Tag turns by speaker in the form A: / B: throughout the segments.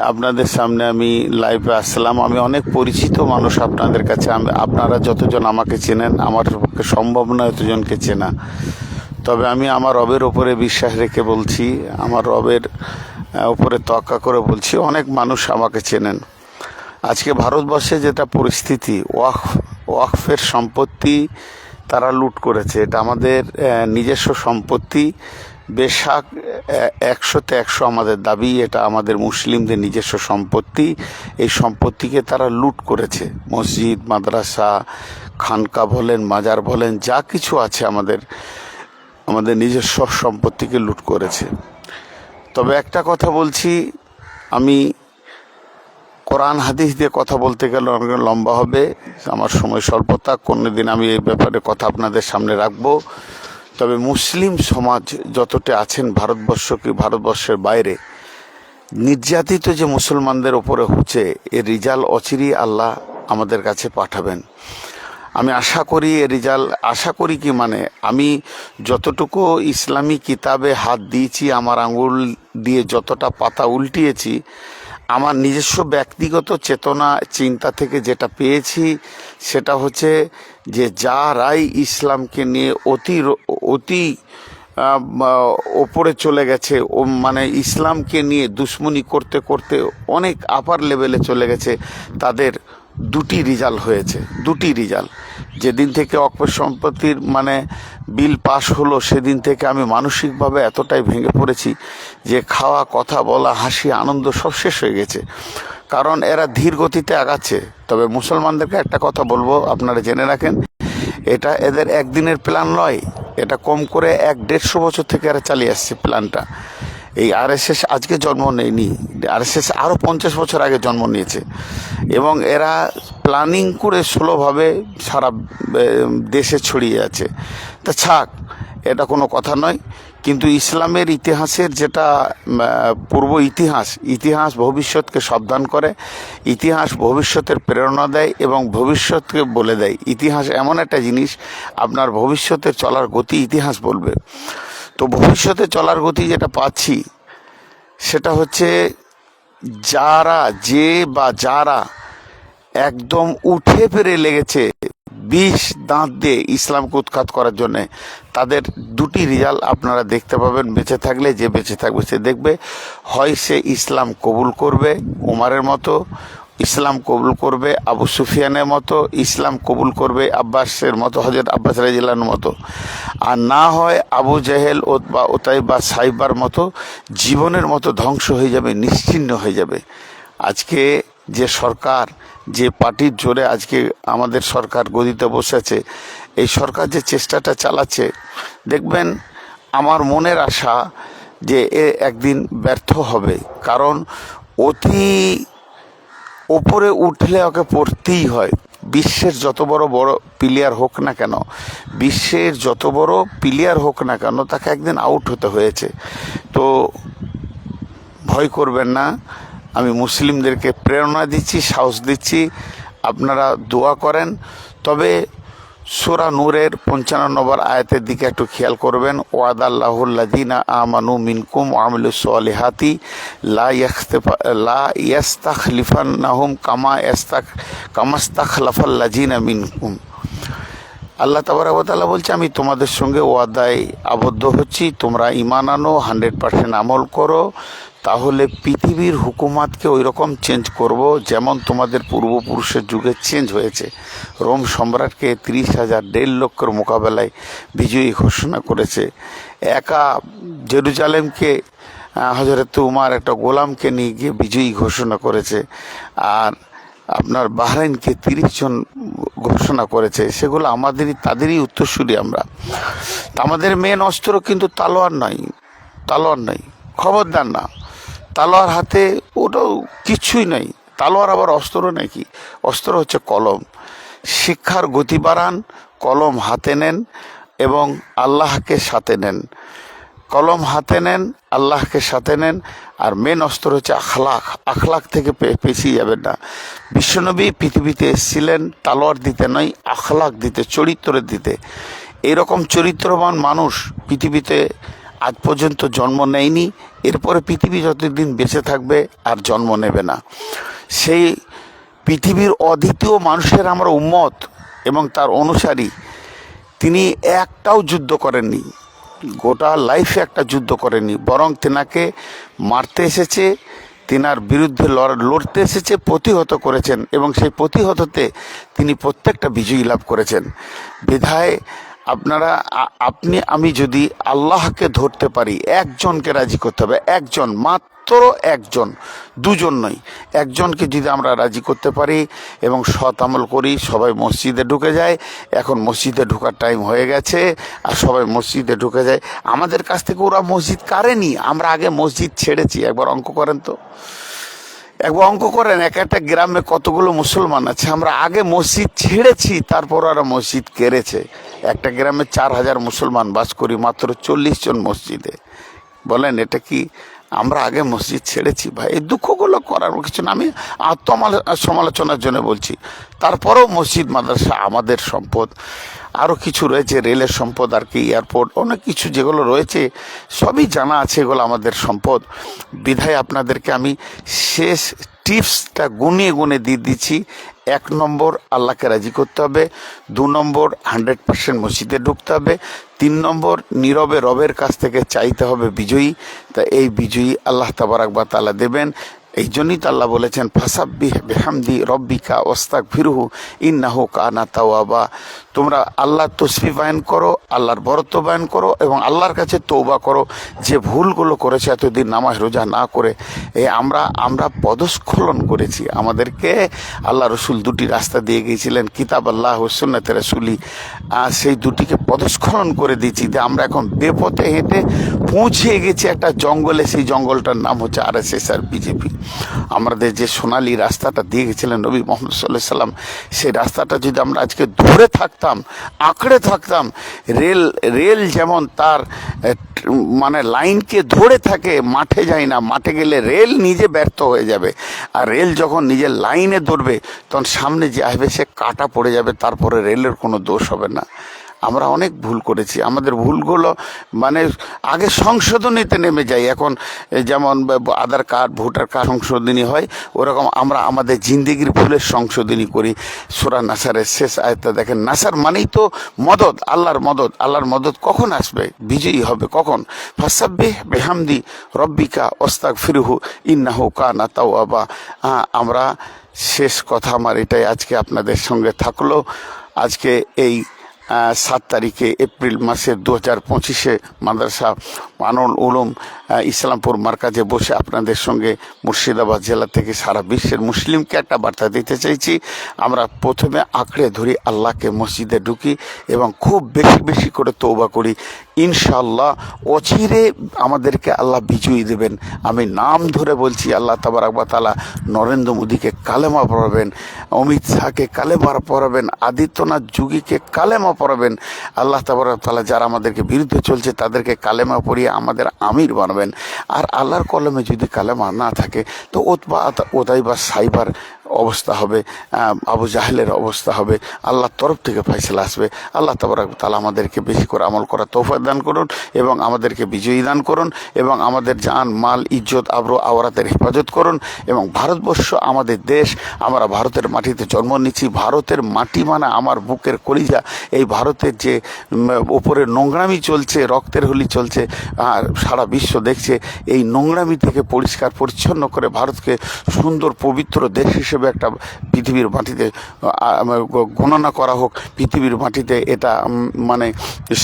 A: আপনাদের সামনে আমি লাইভে আসলাম। আমি অনেক পরিচিত মানুষ আপনাদের কাছে। আমি, আপনারা যতজন আমাকে চেনেন, আমার পক্ষে সম্ভব নয় এতজনকে চেনা। তবে আমি আমার রবের ওপরে বিশ্বাস রেখে বলছি, আমার রবের উপরে তক্কা করে বলছি, অনেক মানুষ আমাকে চেনেন। আজকে ভারতবর্ষে যেটা পরিস্থিতি, ওয়াকফ, ওয়াকফের সম্পত্তি তারা লুট করেছে। এটা আমাদের নিজস্ব সম্পত্তি বেশাক একশোতে একশো আমাদের দাবি, এটা আমাদের মুসলিমদের নিজস্ব সম্পত্তি। এই সম্পত্তিকে তারা লুট করেছে। মসজিদ, মাদ্রাসা, খানকা বলেন, মাজার বলেন, যা কিছু আছে আমাদের আমাদের নিজস্ব সম্পত্তিকে লুট করেছে। তবে একটা কথা বলছি, আমি কোরআন হাদিস দিয়ে কথা বলতে গেলে অনেক লম্বা হবে। আমার সময় স্বল্পতা কোনো দিন আমি এই ব্যাপারে কথা আপনাদের সামনে রাখব। তবে মুসলিম সমাজ যতটা আছেন ভারতবর্ষ কি ভারতবর্ষের বাইরে, নির্যাতিত যে মুসলমানদের ওপরে হচ্ছে এর রিজাল অচিরি আল্লাহ আমাদের কাছে পাঠাবেন। আমি আশা করি এ রিজাল, আশা করি কি মানে আমি যতটুকু ইসলামী কিতাবে হাত দিয়েছি, আমার আঙুল দিয়ে যতটা পাতা উল্টিয়েছি আমার নিজস্ব ব্যক্তিগত চেতনা, চিন্তা থেকে যেটা পেয়েছি, সেটা হচ্ছে যে যারাই ইসলামকে নিয়ে অতি অতি ওপরে চলে গেছে, ও মানে ইসলামকে নিয়ে দুশ্মনী করতে করতে অনেক আপার লেভেলে চলে গেছে, তাদের দুটি রিজাল্ট হয়েছে, দুটি রিজাল্ট। যেদিন থেকে অক্ষ সম্পত্তির মানে বিল পাশ হলো, সেদিন থেকে আমি মানসিকভাবে এতটাই ভেঙে পড়েছি যে খাওয়া, কথা বলা, হাসি, আনন্দ সব শেষ হয়ে গেছে। কারণ এরা ধীর গতিতে আগাচ্ছে। তবে মুসলমানদেরকে একটা কথা বলব, আপনারা জেনে রাখেন এটা এদের একদিনের প্ল্যান নয়। এটা কম করে এক দেড়শো বছর থেকে আর চালিয়ে আসছে প্ল্যানটা এই আরএসএস আজকে জন্ম নেয়নি। আরএসএস আরও পঞ্চাশ বছর আগে জন্ম নিয়েছে। এবং এরা প্ল্যানিং করে স্লোভাবে সারা দেশে ছড়িয়ে আছে। তা ছাক এটা কোনো কথা নয়। কিন্তু ইসলামের ইতিহাসের যেটা পূর্ব ইতিহাস ইতিহাস ভবিষ্যৎকে সাবধান করে, ইতিহাস ভবিষ্যতের প্রেরণা দেয় এবং ভবিষ্যৎকে বলে দেয়। ইতিহাস এমন একটা জিনিস, আপনার ভবিষ্যতের চলার গতি ইতিহাস বলবে। তো ভবিষ্যতে চলার গতি যেটা পাচ্ছি, সেটা হচ্ছে যারা যে বা যারা একদম উঠে পেরে লেগেছে বিষ দাঁত দিয়ে ইসলামকে উৎখাত করার জন্য তাদের দুটি রেজাল্ট আপনারা দেখতে পাবেন, বেঁচে থাকলে যে বেঁচে থাকবে সে দেখবে। হয় সে ইসলাম কবুল করবে উমারের মতো, ইসলাম কবুল করবে আবু সুফিয়ানের মতো, ইসলাম কবুল করবে আব্বাসের মতো হজরত আব্বাস রাজিল্লার মতো। আর না হয় আবু জেহেল বা ওতাই বা সাইবার মতো জীবনের মতো ধ্বংস হয়ে যাবে নিশ্চিহ্ন হয়ে যাবে। আজকে যে সরকার, যে পার্টির জোরে আজকে আমাদের সরকার গদিতে বসেছে, এই সরকার যে চেষ্টাটা চালাচ্ছে, দেখবেন আমার মনের আশা যে এ একদিন ব্যর্থ হবে। কারণ অতি ওপরে উঠলে ওকে পড়তেই হয়। বিশ্বের যত বড় বড় প্লেয়ার হোক না কেন, বিশ্বের যত বড় প্লেয়ার হোক না কেন, তাকে একদিন আউট হতে হয়েছে। তো ভয় করবেন না। আমি মুসলিমদেরকে প্রেরণা দিচ্ছি, সাহস দিচ্ছি, আপনারা দোয়া করেন। তবে সোরা নূরের পঞ্চান্ন নম্বর আয়াতের দিকে একটু খেয়াল করবেন। ওয়াদাল্লাহুল্লাদিনা আমানু মিনকুম আমিলু সোয়ালিহাতি লা লা ইয়াস্তাখলিফান্নাহুম কামা ইয়াস্তাক মিনকুম। আল্লাহ তাবারাবতাল্লাহ বলছে, আমি তোমাদের সঙ্গে ওয়াদায় আবদ্ধ হচ্ছি। তোমরা ইমান আনো, হান্ড্রেড পার্সেন্ট আমল করো। তাহলে পৃথিবীর হুকুমাতকে ওই রকম চেঞ্জ করব যেমন তোমাদের পূর্বপুরুষের যুগে চেঞ্জ হয়েছে। রোম সম্রাটকে তিরিশ হাজার দেড় লক্ষের মোকাবেলায় বিজয়ী ঘোষণা করেছে। একা জেরুজালেমকে হজরত উমার একটা গোলামকে নিয়ে গিয়ে বিজয়ী ঘোষণা করেছে। আর আপনার বাহরাইনকে তিরিশ জন ঘোষণা করেছে, সেগুলো আমাদেরই, তাদেরই উত্তরসূরি আমরা। আমাদের মেন অস্ত্র কিন্তু তালোয়ার নয় তালোয়ার নয়, খবরদার না। তালোয়ার হাতে ওটাও কিছুই নেই, তালোয়ার আবার অস্ত্র নাকি? অস্ত্র হচ্ছে কলম। শিক্ষার গতি বাড়ান, কলম হাতে নেন এবং আল্লাহকে সাথে নেন। কলম হাতে নেন, আল্লাহকে সাথে নেন, আর মেন অস্ত্র হচ্ছে আখলাখ। আখলাখ থেকে পেছিয়ে যাবেন না। বিশ্বনবী পৃথিবীতে এসেছিলেন তালোয়ার দিতে নয়, আখলাখ দিতে, চরিত্রের দিতে। এরকম চরিত্রবান মানুষ পৃথিবীতে আজ পর্যন্ত জন্ম নেয়নি। এরপরে পৃথিবী যতদিন বেঁচে থাকবে আর জন্ম নেবে না। সেই পৃথিবীর অদ্বিতীয় মানুষের আমরা উম্মত এবং তার অনুসারী। তিনি একটাও যুদ্ধ করেননি। গোটা লাইফে একটা যুদ্ধ করেনি। বরং তেনাকে মারতে এসেছে, তেনার বিরুদ্ধে লড়- লড়তে এসেছে, প্রতিহত করেছেন এবং সেই প্রতিহততে তিনি প্রত্যেকটা বিজয়ী লাভ করেছেন। বিধায় আপনারা আপনি, আমি যদি আল্লাহকে ধরতে পারি, একজনকে রাজি করতে হবে, একজন, মাত্র একজন। দুজন নয় একজনকে যদি আমরা রাজি করতে পারি এবং সৎ আমল করি, সবাই মসজিদে ঢুকে যায়। এখন মসজিদে ঢোকার টাইম হয়ে গেছে আর সবাই মসজিদে ঢুকে যায়। আমাদের কাছ থেকে ওরা মসজিদ কারেনি। আমরা আগে মসজিদ ছেড়েছি। একবার অঙ্ক করেন তো। একবার অঙ্ক করেন। এক একটা গ্রামে কতগুলো মুসলমান আছে? আমরা আগে মসজিদ ছেড়েছি, তারপর ওরা মসজিদ কেড়েছে। একটা গ্রামে চার হাজার মুসলমান বাস করি, মাত্র চল্লিশ জন মসজিদে। বলেন, এটা কি আমরা আগে মসজিদ ছেড়েছি ভাই, এই দুঃখগুলো করার কিছু না। আমি আত্মমাল- সমালোচনার জন্য বলছি, তারপরেও মসজিদ, মাদ্রাসা আমাদের সম্পদ। আরও কিছু রয়েছে, রেলের সম্পদ আর কি, এয়ারপোর্ট, অনেক কিছু যেগুলো রয়েছে, সবই জানা আছে এগুলো আমাদের সম্পদ। বিধায় আপনাদেরকে আমি শেষ টিপসটা গুনিয়ে গুনে দিয়ে দিচ্ছি। এক নম্বর আল্লাহকে রাজি করতে হবে, দু নম্বর হান্ড্রেড পার্সেন্ট মসজিদে ঢুকতে হবে, তিন নম্বর নীরবে রবের কাছ থেকে চাইতে হবে বিজয়ী। তা এই বিজয়ী আল্লাহ তাবারাক বা তালা দেবেন। এই জন্যই তো আল্লাহ বলেছেন, ফাসাব্বিহ বেহামদি রব্বিকা ওস্তাক ফিরহু ইন্নাহু কানা তাওয়াবা। তোমরা আল্লাহ তসবি বায়ন করো, আল্লাহর বরত্ব বায়ন করো এবং আল্লাহর কাছে তৌবা করো। যে ভুলগুলো করেছে, এতদিন নামাজ রোজা না করে এই আমরা আমরা পদস্খলন করেছি। আমাদেরকে আল্লাহ রসুল দুটি রাস্তা দিয়ে গিয়েছিলেন, কিতাব আল্লাহ সুন্নাতে রসুলি সেই দুটিকে পদস্খলন করে দিয়েছি যে আমরা এখন বেপথে হেঁটে পৌঁছে গেছি একটা জঙ্গলে। সেই জঙ্গলটার নাম হচ্ছে আর এস এস আর বিজেপি। আমাদের যে সোনালি রাস্তাটা দিয়ে গেছিলেন নবী মোহাম্মদ সাল্লাহ সাল্লাম, সেই রাস্তাটা যদি আমরা আজকে ধরে থাকতাম আঁকড়ে থাকতাম, রেল রেল যেমন তার মানে লাইনকে ধরে থাকে, মাঠে যায় না, মাঠে গেলে রেল নিজে ব্যর্থ হয়ে যাবে। আর রেল যখন নিজের লাইনে ধরবে, তখন সামনে যে আসবে, সে কাটা পড়ে যাবে, তারপরে রেলের কোনো দোষ হবে না। আমরা অনেক ভুল করেছি। আমাদের ভুলগুলো মানে আগে সংশোধনীতে নেমে যাই এখন যেমন আধার কার্ড, ভোটার কার্ড সংশোধনী হয়, ওরকম আমরা আমাদের জিন্দিগির ভুলের সংশোধনী করি। সুরা নাসারের শেষ আয়তা দেখেন, নাসার মানেই তো মদত, আল্লাহর মদত। আল্লাহর মদত কখন আসবে? বিজয়ী হবে কখন? ফাসাব্বে বেহামদি রব্বিকা ওস্তাক ফিরুহু ইন্নাহু কানা তাও আবা আমরা শেষ কথা আমার এটাই আজকে আপনাদের সঙ্গে থাকল। আজকে এই সাত তারিখে এপ্রিল মাসের দু হাজার পঁচিশে মাদ্রাসা মানুল উলুম ইসলামপুর মার্কাজে বসে আপনাদের সঙ্গে মুর্শিদাবাদ জেলা থেকে সারা বিশ্বের মুসলিমকে একটা বার্তা দিতে চাইছি। আমরা প্রথমে আঁকড়ে ধরি আল্লাহকে মসজিদে ঢুকি এবং খুব বেশি বেশি করে তৌবা করি। ইনশাল্লাহ অচিরে আমাদেরকে আল্লাহ বিজয়ী দেবেন। আমি নাম ধরে বলছি, আল্লাহ তাবারাকবা তালা নরেন্দ্র মোদীকে কালেমা পড়াবেন, অমিত শাহকে কালেমা পড়াবেন, আদিত্যনাথ যুগীকে কালেমা পড়াবেন। আল্লাহ তাবারাক তালা যারা আমাদেরকে বিরুদ্ধে চলছে, তাদেরকে কালেমা পড়িয়ে আমাদের আমির বানাবেন। আর আল্লাহর কলমে যদি কালেমা না থাকে, তো ওতবা ওদাই বা সাইবার অবস্থা হবে আবু জাহেলের অবস্থা হবে। আল্লাহর তরফ থেকে ফয়সলা আসবে। আল্লাহ তাবারাক তালা আমাদেরকে বেশি করে আমল করা তৌফা দান করুন এবং আমাদেরকে বিজয়ী দান করুন এবং আমাদের জান, মাল, ইজ্জত, আবরো, আওরাতের হেফাজত করুন এবং ভারতবর্ষ আমাদের দেশ, আমরা ভারতের মাটিতে জন্ম নিচ্ছি ভারতের মাটি মানে আমার বুকের কলিজা, এই ভারতের যে উপরে নোংরামি চলছে, রক্তের হোলি চলছে, আর সারা বিশ্ব দেখছে, এই নোংরামি থেকে পরিষ্কার পরিচ্ছন্ন করে ভারতকে সুন্দর পবিত্র দেশ হিসেবে একটা পৃথিবীর মাটিতে গণনা করা হোক, পৃথিবীর মাটিতে এটা মানে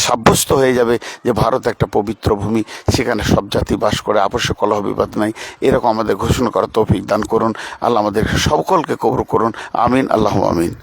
A: সাব্যস্ত হয়ে যাবে যে ভারত একটা পবিত্র ভূমি, সেখানে সব জাতি বাস করে আপসে কলহ বিবাদ নাই। এরকম আমাদের ঘোষণা করার তৌফিক দান করুন। আল্লাহ আমাদের সকলকে কবর করুন। আমিন, আল্লাহ আমিন।